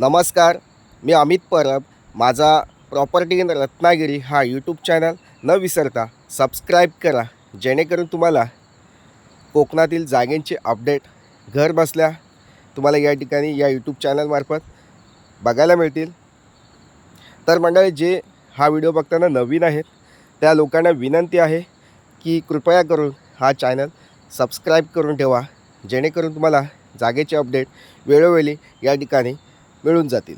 नमस्कार मी अमित परब. माझा property in Ratnagiri हा यूट्यूब चॅनल न विसरता सबस्क्राईब करा जेणेकरून तुम्हाला कोकणातील जागेंचे अपडेट घर बसल्या तुम्हाला या ठिकाणी या यूट्यूब चॅनलमार्फत बघायला मिळतील. तर मंडळी जे हा व्हिडिओ बघताना नवीन आहेत त्या लोकांना विनंती आहे की कृपया करून हा चॅनल सबस्क्राईब करून ठेवा जेणेकरून तुम्हाला जागेचे अपडेट वेळोवेळी या ठिकाणी मिळून जातील.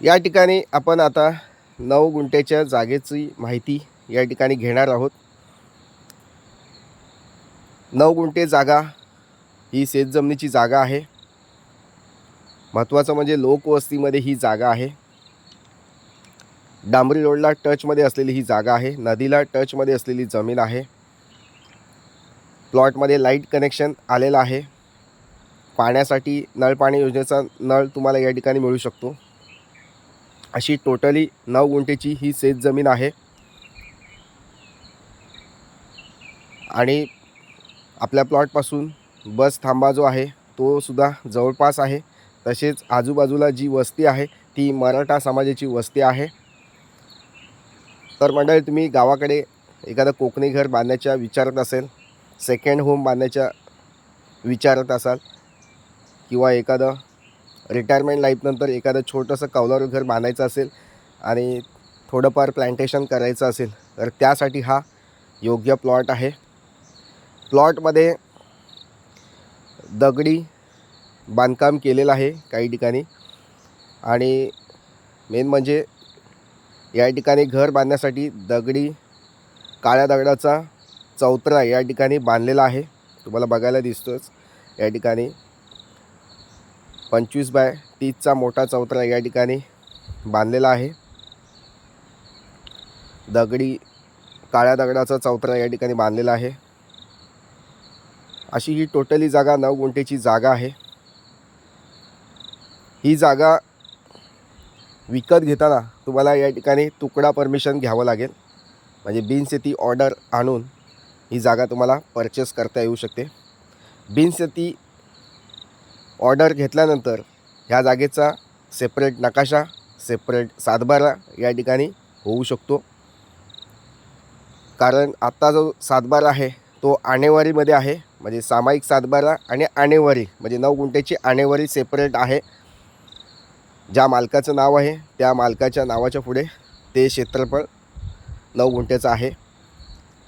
या ठिकाणी आपण आता नऊ गुंठेच्या जागेची माहिती या ठिकाणी घेणार आहोत. नऊ गुंठे जागा ही शेतजमिनीची जागा आहे. महत्त्वाचं म्हणजे लोकवस्तीमध्ये ही जागा आहे. डांबरी रोडला टचमध्ये असलेली ही जागा आहे. नदीला टचमध्ये असलेली जमीन आहे. प्लॉटमध्ये लाइट कनेक्शन आलेलं आहे. पाण्यासाठी नळ पाणी योजनेचा नळ तुम्हाला या ठिकाणी मिळू शकतो. अशी टोटली नऊ गुंठेची ही शेत जमीन आहे. आणि आपल्या प्लॉटपासून बस थांबा जो आहे तो सुद्धा जवळपास आहे. तसेच आजूबाजूला जी वस्ती आहे ती मराठा समाजाची वस्ती आहे. तर मंडळी तुम्ही गावाकडे एखादं कोकणी घर बांधण्याच्या विचारत असेल सेकंड होम बांधण्याच्या विचारत असाल किंवा एखादं रिटायरमेंट लाईफनंतर एखादं छोटंसं कौलारू घर बांधायचं असेल आणि थोडंफार प्लांटेशन करायचं असेल तर त्यासाठी हा योग्य प्लॉट आहे. प्लॉटमध्ये दगडी बांधकाम केलेलं आहे काही ठिकाणी. आणि मेन म्हणजे या ठिकाणी घर बांधण्यासाठी दगडी काळ्या दगडाचा चौतरा या ठिकाणी बांधलेला आहे. तुम्हाला बघायला दिसतोच या ठिकाणी. पंचवीस बाय तीसचा मोठा चौतरा या ठिकाणी बांधलेला आहे. दगडी काळ्या दगडाचा चौतरा या ठिकाणी बांधलेला आहे. अशी ही टोटली जागा नऊ गुंठेची जागा आहे. ही जागा विकत घेताना तुम्हाला या ठिकाणी तुकडा परमिशन घ्यावं लागेल. म्हणजे बिनशेती ऑर्डर आणून ही जागा तुम्हाला परचेस करता येऊ शकते. बिनशेती ऑर्डर घेतल्यानंतर ह्या जागेचा सेपरेट नकाशा सेपरेट सातबारा या ठिकाणी होऊ शकतो. कारण आत्ता जो सातबारा आहे तो आणेवारीमध्ये आहे. म्हणजे सामायिक सातबारा आणि आणेवारी म्हणजे नऊ गुंठ्याची आणेवारी सेपरेट आहे. ज्या मालकाचं नाव आहे त्या मालकाच्या नावाच्या पुढे ते क्षेत्रफळ नऊ गुंठ्याचं आहे.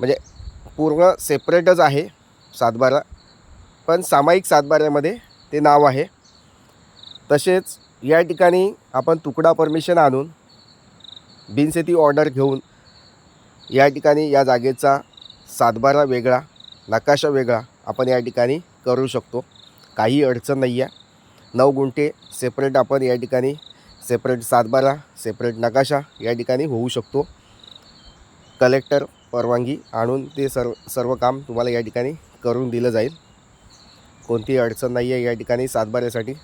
म्हणजे पूर्ण सेपरेटच आहे सातबारा. पण सामायिक सातबाऱ्यामध्ये ते नाव आहे. तसेच या ठिकाणी आपण तुकडा परमिशन आणून बिनशेती ऑर्डर घेऊन या ठिकाणी या जागेचा सातबारा वेगळा नकाशा वेगळा आपण या ठिकाणी करू शकतो. काही अडचण नाही आहे नऊ गुंठे सेपरेट आपण या ठिकाणी सेपरेट सातबारा सेपरेट नकाशा या ठिकाणी होऊ शकतो. कलेक्टर परवानगी आणून ते सर्व सर्व काम तुम्हाला या ठिकाणी करून दिलं जाईल. कोणतीही अडचण नाही आहे या ठिकाणी सातबाऱ्यासाठी.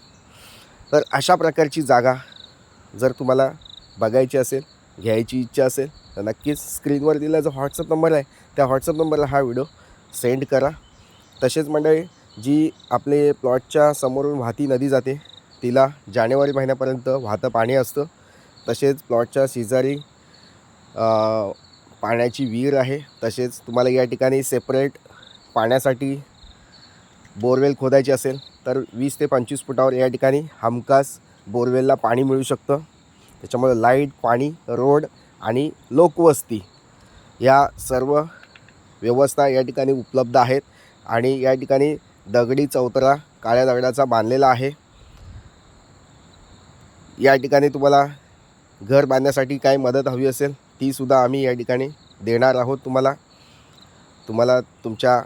तर अशा प्रकारची जागा जर तुम्हाला बघायची असेल घ्यायची इच्छा असेल तर नक्कीच स्क्रीनवर दिला जो व्हॉट्सअप नंबर आहे त्या व्हॉट्सअप नंबरला हा व्हिडिओ सेंड करा. तसेच मंडळी जी आपले प्लॉटच्या समोरून वाहती नदी जाते तिला जानेवारी महिन्यापर्यंत वाहतं पाणी असतं. तसेच प्लॉटच्या शेजारी पाण्याची विहीर आहे. तसेच तुम्हाला या ठिकाणी सेपरेट पाण्यासाठी बोरवेल खोदायची असेल तर वीस ते पंचवीस फुटावर या ठिकाणी हमखास बोरवेलला पाणी मिळू शकतं. त्याच्यामुळे लाइट पाणी रोड आणि लोकवस्ती या सर्व व्यवस्था या ठिकाणी उपलब्ध आहेत आणि या ठिकाणी दगडी चौतरा काळ्या दगडाचा बांधलेला आहे. या ठिकाणी तुम्हाला घर बांधण्यासाठी काय मदत हवी असेल तीसुद्धा आम्ही या ठिकाणी देणार आहोत तुम्हाला. तुम्हाला तुमच्या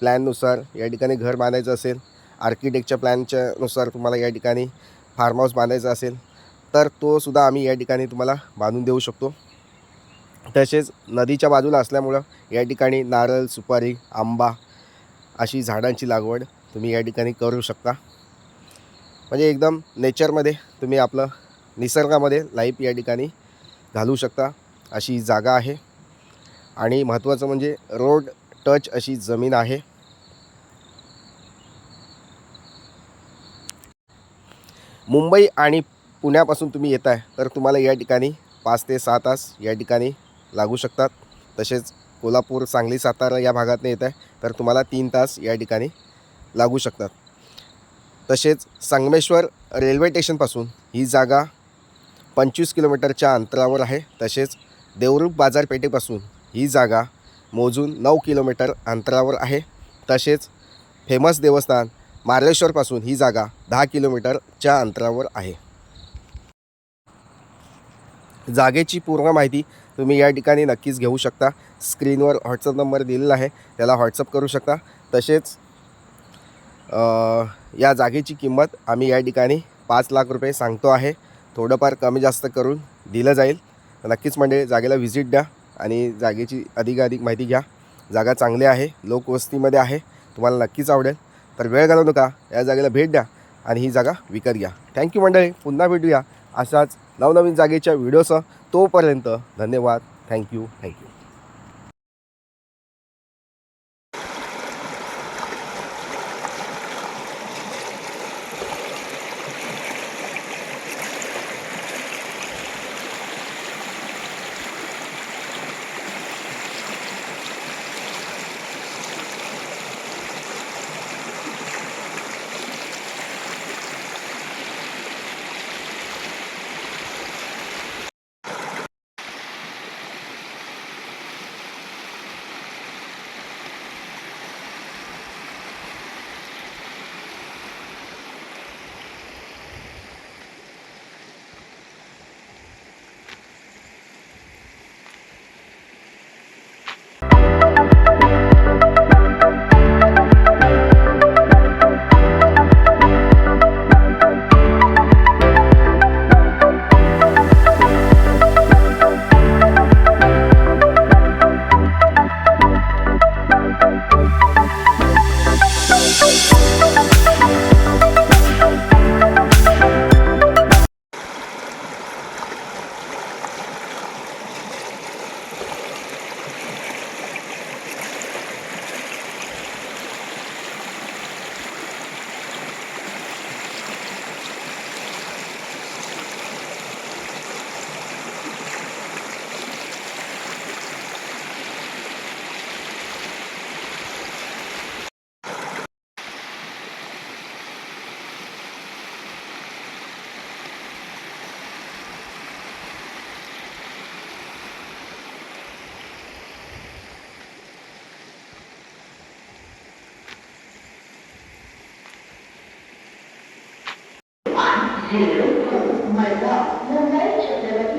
प्लॅननुसार या ठिकाणी घर बांधायचं असेल आर्किटेक्टच्या प्लॅनच्या नुसार तुम्हाला या ठिकाणी फार्म हाऊस बांधायचा असेल तर तो सुद्धा आम्ही या ठिकाणी तुम्हाला बांधून देऊ शकतो. तसेच नदीच्या बाजूला असल्यामुळं या ठिकाणी नारळ सुपारी आंबा अशी झाडांची लागवड तुम्ही या ठिकाणी करू शकता. म्हणजे एकदम नेचरमध्ये तुम्ही आपलं निसर्गामध्ये लाईफ या ठिकाणी घालू शकता अशी जागा आहे. आणि महत्त्वाचं म्हणजे रोड टच अशी जमीन आहे. मुंबई आणि पुण्यापासून तुम्ही येत आहे तर तुम्हाला या ठिकाणी पाच ते सहा तास या ठिकाणी लागू शकतात. तसेच कोल्हापूर सांगली सातारा या भागातून येत आहे तर तुम्हाला तीन तास या ठिकाणी लागू शकतात. तसेच संगमेश्वर रेल्वे स्टेशनपासून ही जागा पंचवीस किलोमीटरच्या अंतरावर आहे. तसेच देवरुख बाजारपेठेपासून ही जागा मोजून नऊ किलोमीटर अंतरावर आहे. तसेच फेमस देवस्थान मार्लेश्वरपासून ही जागा दहा किलोमीटरच्या अंतरावर आहे. जागेची पूर्ण माहिती तुम्ही या ठिकाणी नक्कीच घेऊ शकता. स्क्रीनवर व्हॉट्सअप नंबर दिलेला आहे त्याला व्हॉट्सअप करू शकता. तसेच या जागेची किंमत आम्ही या ठिकाणी पाच लाख रुपये सांगतो आहे. थोडंफार कमी जास्त करून दिलं जाईल. नक्कीच म्हणजे जागेला व्हिजिट द्या आणि जागेची अधिकाधिक माहिती घ्या. जागा चांगली आहे लोकवस्तीमध्ये आहे. तुम्हाला नक्कीच आवडेल. तर वेळ घालवू नका. या जागेला भेट द्या आणि ही जागा विकत घ्या. थँक्यू मंडळी. पुन्हा भेटूया अशाच नवनवीन जागेच्या व्हिडिओसह तोपर्यंत धन्यवाद. Thank you thank you Hello, my love. The nature of the